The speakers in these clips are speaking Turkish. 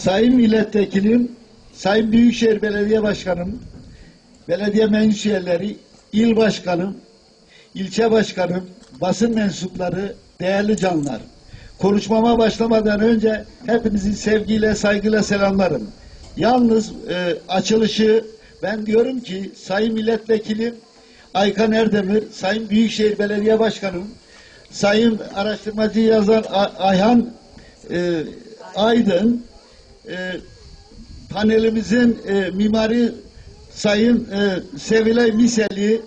Sayın Milletvekilim, Sayın Büyükşehir Belediye Başkanım, belediye meclis üyeleri, il başkanım, ilçe başkanım, basın mensupları, değerli canlar. Konuşmama başlamadan önce hepinizi sevgiyle, saygıyla selamlarım. Yalnız e, açılışı ben diyorum ki Sayın Milletvekilim Aykan Erdemir, Sayın Büyükşehir Belediye Başkanım, Sayın Araştırmacı yazar Ayhan e, Aydın, e, panelimizin e, mimari Sayın e, Sevilay Miseli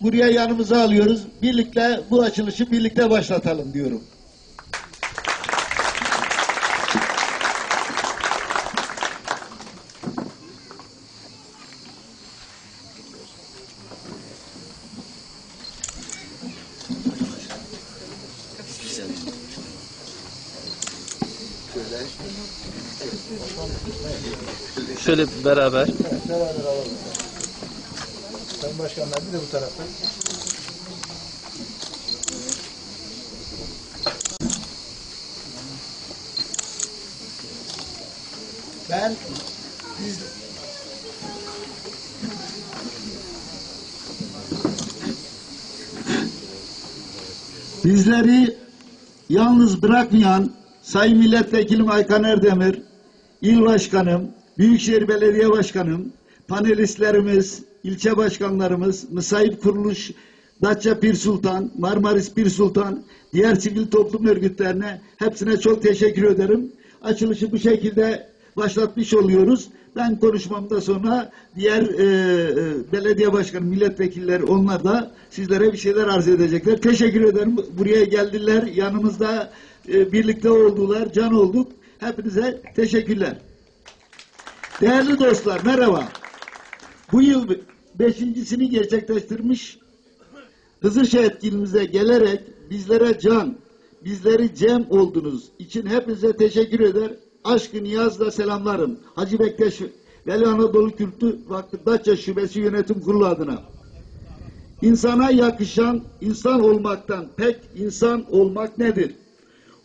buraya yanımıza alıyoruz. Birlikte bu açılışı birlikte başlatalım diyorum. Şöyle beraber. Beraber alalım. Sayın Başkanlar bir de bu tarafta. Ben biz bizleri yalnız bırakmayan Sayın Milletvekilim Aykan Erdemir, İl Başkanım, Büyükşehir Belediye Başkanım, panelistlerimiz, ilçe başkanlarımız, Müsait Kuruluş, Datça Pir Sultan, Marmaris Pir Sultan, diğer sivil toplum örgütlerine hepsine çok teşekkür ederim. Açılışı bu şekilde başlatmış oluyoruz. Ben konuşmamda sonra diğer e, e, belediye başkanı, milletvekilleri onlar da sizlere bir şeyler arz edecekler. Teşekkür ederim. Buraya geldiler, yanımızda e, birlikte oldular, can olduk. Hepinize teşekkürler. Değerli dostlar merhaba. Bu yıl beşincisini gerçekleştirmiş Hızır şehitliğimize gelerek bizlere can, bizleri cem oldunuz için hepinize teşekkür eder. Aşkı niyazla selamlarım. Hacı Bektaş Veli Anadolu Kültür Vakfı Datça Şubesi Yönetim Kurulu adına. İnsana yakışan insan olmaktan pek insan olmak nedir?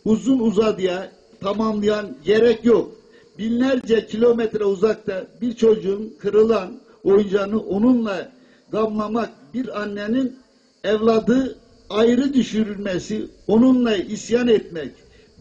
Uzun uzadıya tamamlayan gerek yok. Binlerce kilometre uzakta bir çocuğun kırılan oyuncağını onunla gamlamak bir annenin evladı ayrı düşürülmesi, onunla isyan etmek,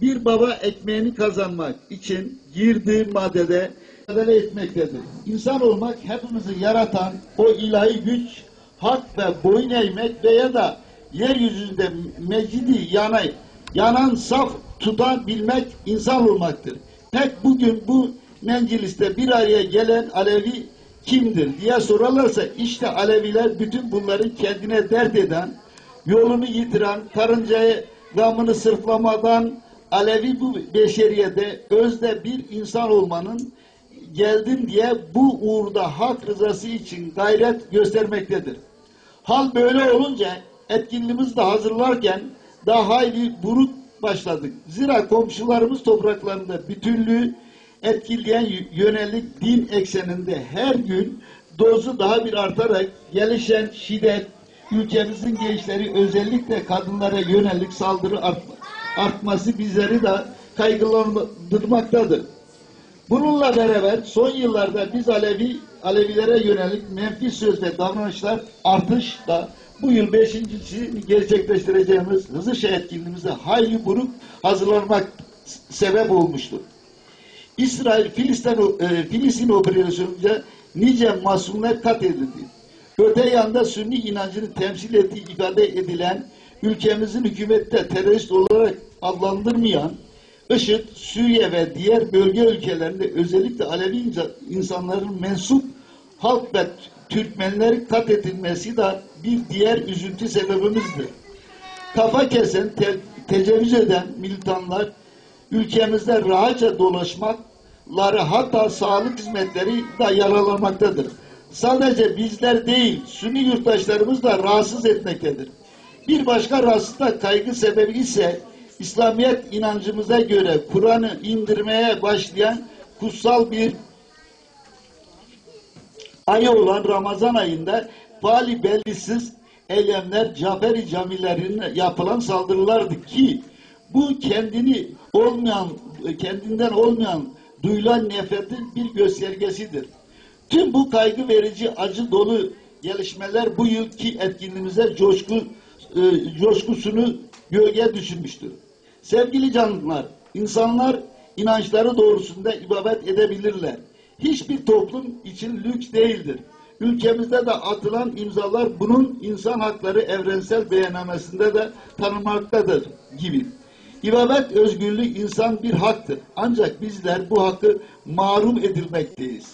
bir baba ekmeğini kazanmak için girdiği maddede mücadele etmektedir. İnsan olmak hepimizi yaratan o ilahi güç, hak ve boyun eğmek veya da yeryüzünde mecidi yanay, yanan saf tutabilmek insan olmaktır. Pek bugün bu menciliste bir araya gelen Alevi kimdir diye sorarlarsa işte Aleviler bütün bunları kendine dert eden, yolunu yitiren, karıncayı gamını sırtlamadan Alevi bu beşeriyede özde bir insan olmanın geldim diye bu uğurda hak rızası için gayret göstermektedir. Hal böyle olunca etkinliğimizi de hazırlarken daha hayli buruk başladık. Zira komşularımız topraklarında bütünlüğü etkileyen yönelik din ekseninde her gün dozu daha bir artarak gelişen şiddet, ülkemizin gençleri özellikle kadınlara yönelik saldırı artma, artması bizleri de kaygılandırmaktadır. Bununla beraber son yıllarda biz Alevi Alevilere yönelik menfi söz ve davranışlar artışla bu yıl beşincisini gerçekleştireceğimiz hızlı şey etkinliğimize hayli buruk hazırlanmak sebep olmuştur. İsrail Filistin, e, Filistin operasyonunca nice masumlar katledildi. Öte yanda Sünni inancını temsil ettiği ifade edilen ülkemizin hükümette terörist olarak adlandırmayan IŞİD, Suriye ve diğer bölge ülkelerinde özellikle Alevi insanların mensup halk ve Türkmenleri katledilmesi de bir diğer üzüntü sebebimizdir. Kafa kesen, te tecavüz eden militanlar ülkemizde rahatça dolaşmakları hatta sağlık hizmetleri de yaralanmaktadır. Sadece bizler değil, Sünni yurttaşlarımız da rahatsız etmektedir. Bir başka rahatsızlık kaygı sebebi ise İslamiyet inancımıza göre Kur'an'ı indirmeye başlayan kutsal bir ayı olan Ramazan ayında faali bellisiz eylemler Caferi camilerine yapılan saldırılardı ki bu kendini olmayan kendinden olmayan duyulan nefretin bir göstergesidir. Tüm bu kaygı verici, acı dolu gelişmeler bu yılki etkinliğimize coşku, e, coşkusunu gölge düşürmüştür. Sevgili canlılar, insanlar inançları doğrusunda ibadet edebilirler. Hiçbir toplum için lüks değildir. Ülkemizde de atılan imzalar bunun insan hakları evrensel beyannamesinde de tanınmaktadır gibi. İbadet özgürlüğü insan bir haktır. Ancak bizler bu hakkı mahrum edilmekteyiz.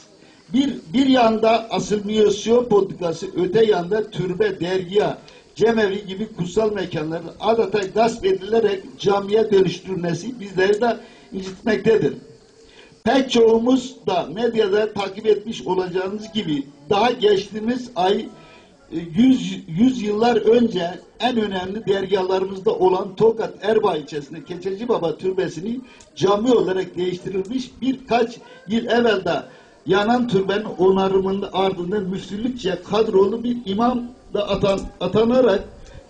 Bir, bir yanda asimilasyon politikası, öte yanda türbe, dergiya, cemevi gibi kutsal mekanların adeta gasp edilerek camiye dönüştürülmesi bizleri de incitmektedir. Pek çoğumuz da medyada takip etmiş olacağınız gibi daha geçtiğimiz ay e, yüz, yüz yıllar önce en önemli dergahlarımızda olan Tokat Erbaa ilçesinde Keçeci Baba Türbesi'ni cami olarak değiştirilmiş birkaç yıl evvel de yanan türbenin onarımının ardından müftülükçe kadrolu bir imam da atan, atanarak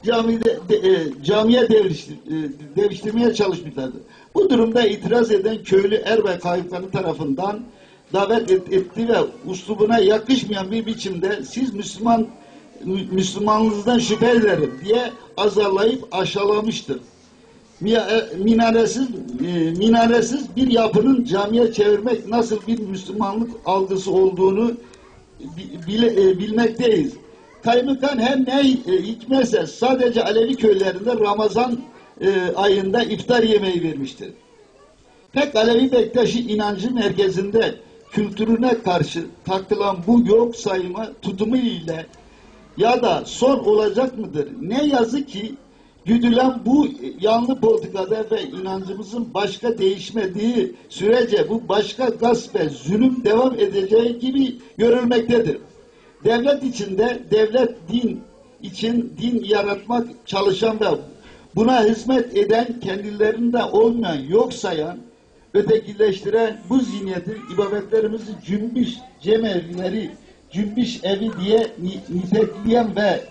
camide, de, e, camiye devştir, e, devşirmeye çalışmışlardı. Bu durumda itiraz eden köylü Erbay kayıpları tarafından davet et, etti ve uslubuna yakışmayan bir biçimde siz Müslüman Mü- Müslümanlığınızdan şüphe ederim diye azarlayıp aşağılamıştır. E, Minaresiz, e, minaresiz bir yapının camiye çevirmek nasıl bir Müslümanlık algısı olduğunu bi- bile- e, bilmekteyiz. Kaymakam her ne e, hikmetse sadece Alevi köylerinde Ramazan e, ayında iftar yemeği vermiştir. Pek Alevi Bektaşi inancı merkezinde kültürüne karşı takılan bu yok sayma tutumu ile ya da son olacak mıdır? Ne yazık ki güdülen bu yanlı politikada ve inancımızın başka değişmediği sürece bu başka gasp ve zulüm devam edeceği gibi görülmektedir. Devlet içinde devlet din için din yaratmak çalışan ve buna hizmet eden kendilerinde olmayan yok sayan ötekileştiren bu zihniyeti ibadetlerimizi cümbüş cemevleri cümbüş evi diye ni- nitekleyen ve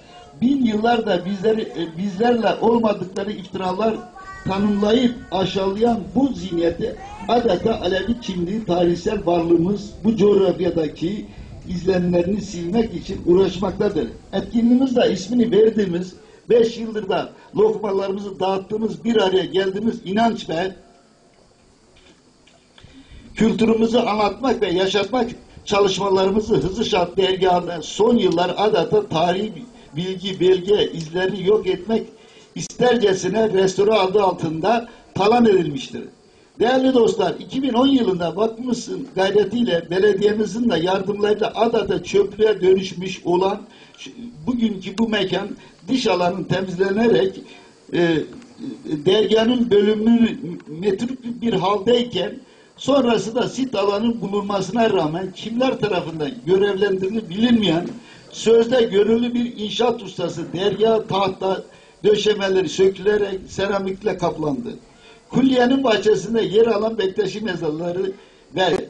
bin yıllarda bizleri e, bizlerle olmadıkları iftiralar tanımlayıp aşağılayan bu zihniyeti adeta Alevi kimliği tarihsel varlığımız bu coğrafyadaki izlenimlerini silmek için uğraşmaktadır. Etkinliğimizde ismini verdiğimiz beş yıldır da lokmalarımızı dağıttığımız bir araya geldiğimiz inanç ve kültürümüzü anlatmak ve yaşatmak çalışmalarımızı hızlı şart dergahında son yıllar adeta tarihi bilgi, belge, izlerini yok etmek istercesine restore adı altında talan edilmiştir. Değerli dostlar, 2010 yılında Vakfımızın gayretiyle belediyemizin de yardımlarıyla adeta çöplüğe dönüşmüş olan bugünkü bu mekan diş alanı temizlenerek e, dergahın bölümünü metruk bir haldeyken sonrası da sit alanın bulunmasına rağmen kimler tarafından görevlendirildiği bilinmeyen sözde gönüllü bir inşaat ustası dergah tahta döşemeleri sökülerek seramikle kaplandı. Külliyenin bahçesinde yer alan Bektaşi mezarları ve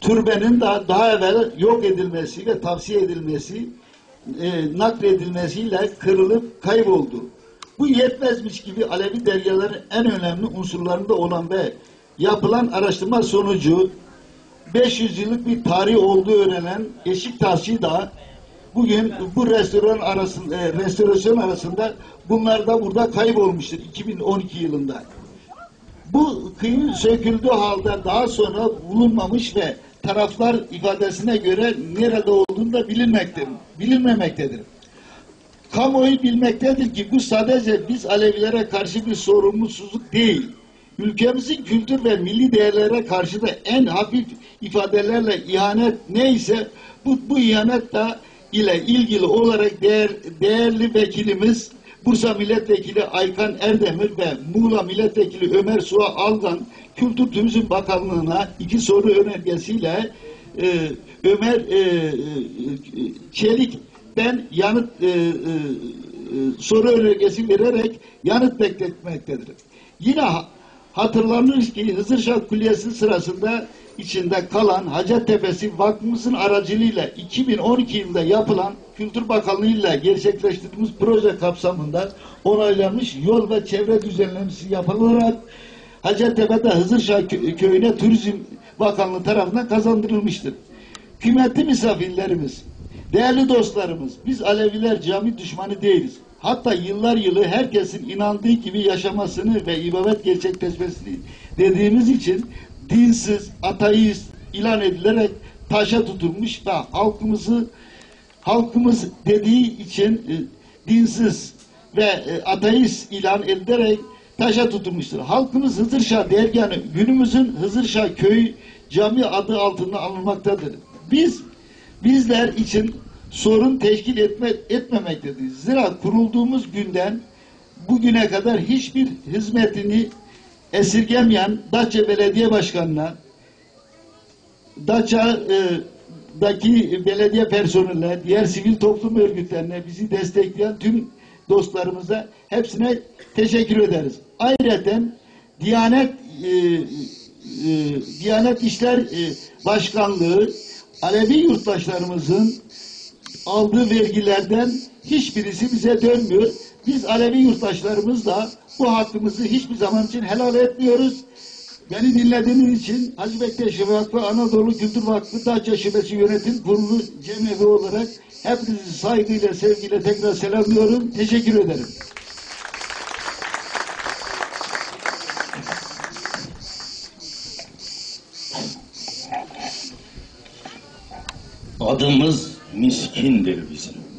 türbenin daha, daha evvel yok edilmesi ve tavsiye edilmesi, e, nakledilmesiyle kırılıp kayboldu. Bu yetmezmiş gibi Alevi dergaların en önemli unsurlarında olan ve yapılan araştırma sonucu 500 yıllık bir tarih olduğu öğrenen Eşiktaş'ı da bugün bu restoran arasında, e, restorasyon arasında bunlar da burada kaybolmuştur 2012 yılında. Bu kıyı söküldüğü halde daha sonra bulunmamış ve taraflar ifadesine göre nerede olduğunu da bilinmektedir, bilinmemektedir. Kamuoyu bilmektedir ki bu sadece biz Alevilere karşı bir sorumsuzluk değil. Ülkemizin kültür ve milli değerlere karşı da en hafif ifadelerle ihanet neyse bu, bu ihanet da ile ilgili olarak değer, değerli vekilimiz Bursa Milletvekili Aykan Erdemir ve Muğla Milletvekili Ömer Suha Algan Kültür Turizm Bakanlığı'na iki soru önergesiyle e, Ömer e, e, Çelik'ten yanıt e, e, soru önergesi vererek yanıt bekletmektedir. Yine ha- hatırlanır ki Hızırşah Külliyesi sırasında içinde kalan Hacettepe'si Vakfımızın aracılığıyla 2012 yılında yapılan Kültür Bakanlığı ile gerçekleştirdiğimiz proje kapsamında onaylanmış yol ve çevre düzenlemesi yapılarak Hacettepe'de Hızırşah kö- köyüne turizm Bakanlığı tarafından kazandırılmıştır. Kıymetli misafirlerimiz, değerli dostlarımız, biz Aleviler cami düşmanı değiliz. Hatta yıllar yılı herkesin inandığı gibi yaşamasını ve ibadet gerçekleşmesini dediğimiz için dinsiz, ateist ilan edilerek taşa tutulmuş ve halkımızı halkımız dediği için e, dinsiz ve e, ateist ilan edilerek taşa tutulmuştur. Halkımız Hızırşah dergahı günümüzün Hızırşah köyü cami adı altında anılmaktadır. Biz bizler için sorun teşkil etme, etmemektedir. Zira kurulduğumuz günden bugüne kadar hiçbir hizmetini esirgemeyen Datça Belediye Başkanı'na Datça'daki belediye personeline, diğer sivil toplum örgütlerine, bizi destekleyen tüm dostlarımıza hepsine teşekkür ederiz. Ayrıca Diyanet e, e, Diyanet İşler e, Başkanlığı Alevi yurttaşlarımızın aldığı vergilerden hiçbirisi bize dönmüyor. Biz Alevi yurttaşlarımız da bu hakkımızı hiçbir zaman için helal etmiyoruz. Beni dinlediğiniz için Hacı Bektaş Vakfı Anadolu Kültür Vakfı Datça Şubesi Yönetim Kurulu Cemevi olarak hepinizi saygıyla, sevgiyle tekrar selamlıyorum. Teşekkür ederim. Adımız miskindir bizim.